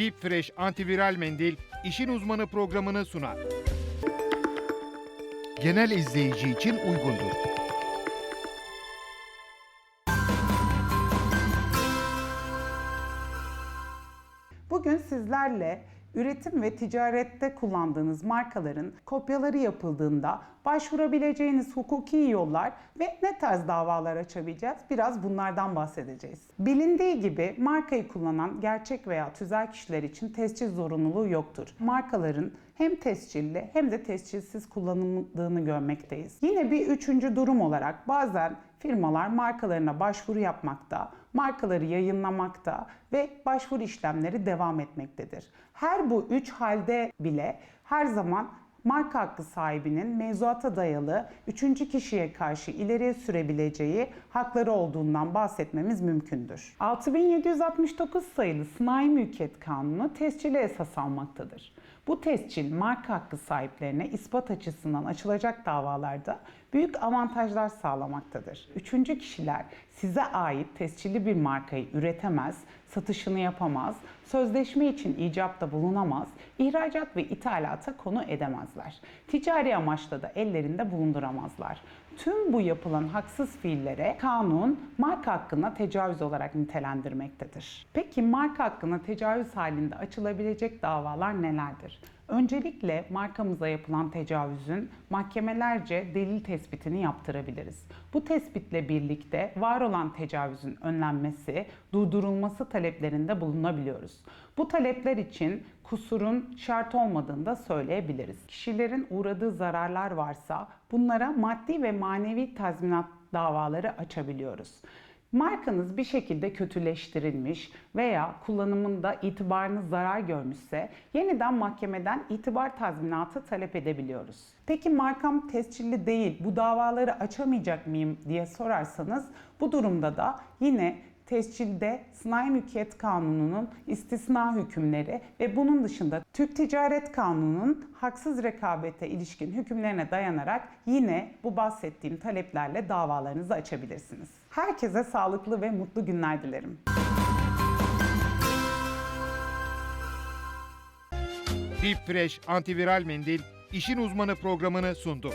Deep Fresh antiviral mendil işin uzmanı programını sunar. Genel izleyici için uygundur. Bugün sizlerle üretim ve ticarette kullandığınız markaların kopyaları yapıldığında başvurabileceğiniz hukuki yollar ve ne tarz davalar açabileceğiz biraz bunlardan bahsedeceğiz. Bilindiği gibi markayı kullanan gerçek veya tüzel kişiler için tescil zorunluluğu yoktur. Markaların hem tescilli hem de tescilsiz kullanıldığını görmekteyiz. Yine bir üçüncü durum olarak bazen firmalar markalarına başvuru yapmakta, markaları yayınlamakta ve başvuru işlemleri devam etmektedir. Her bu üç halde bile her zaman marka hakkı sahibinin mevzuata dayalı üçüncü kişiye karşı ileriye sürebileceği hakları olduğundan bahsetmemiz mümkündür. 6769 sayılı Sanayi Mülkiyet Kanunu tescili esas almaktadır. Bu tescil marka hakkı sahiplerine ispat açısından açılacak davalarda büyük avantajlar sağlamaktadır. Üçüncü kişiler size ait tescilli bir markayı üretemez, satışını yapamaz, sözleşme için icapta bulunamaz, ihracat ve ithalata konu edemezler. Ticari amaçla da ellerinde bulunduramazlar. Tüm bu yapılan haksız fiillere kanun marka hakkına tecavüz olarak nitelendirmektedir. Peki marka hakkına tecavüz halinde açılabilecek davalar nelerdir? Öncelikle markamıza yapılan tecavüzün mahkemelerce delil tespitini yaptırabiliriz. Bu tespitle birlikte var olan tecavüzün önlenmesi, durdurulması taleplerinde bulunabiliyoruz. Bu talepler için kusurun şart olmadığını da söyleyebiliriz. Kişilerin uğradığı zararlar varsa bunlara maddi ve manevi tazminat davaları açabiliyoruz. Markanız bir şekilde kötüleştirilmiş veya kullanımında itibarınız zarar görmüşse yeniden mahkemeden itibar tazminatı talep edebiliyoruz. Peki markam tescilli değil bu davaları açamayacak mıyım diye sorarsanız bu durumda da yine tescilde Sanayi Mülkiyet Kanunu'nun istisna hükümleri ve bunun dışında Türk Ticaret Kanunu'nun haksız rekabete ilişkin hükümlerine dayanarak yine bu bahsettiğim taleplerle davalarınızı açabilirsiniz. Herkese sağlıklı ve mutlu günler dilerim. Deep Fresh antiviral mendil işin uzmanı programını sundu.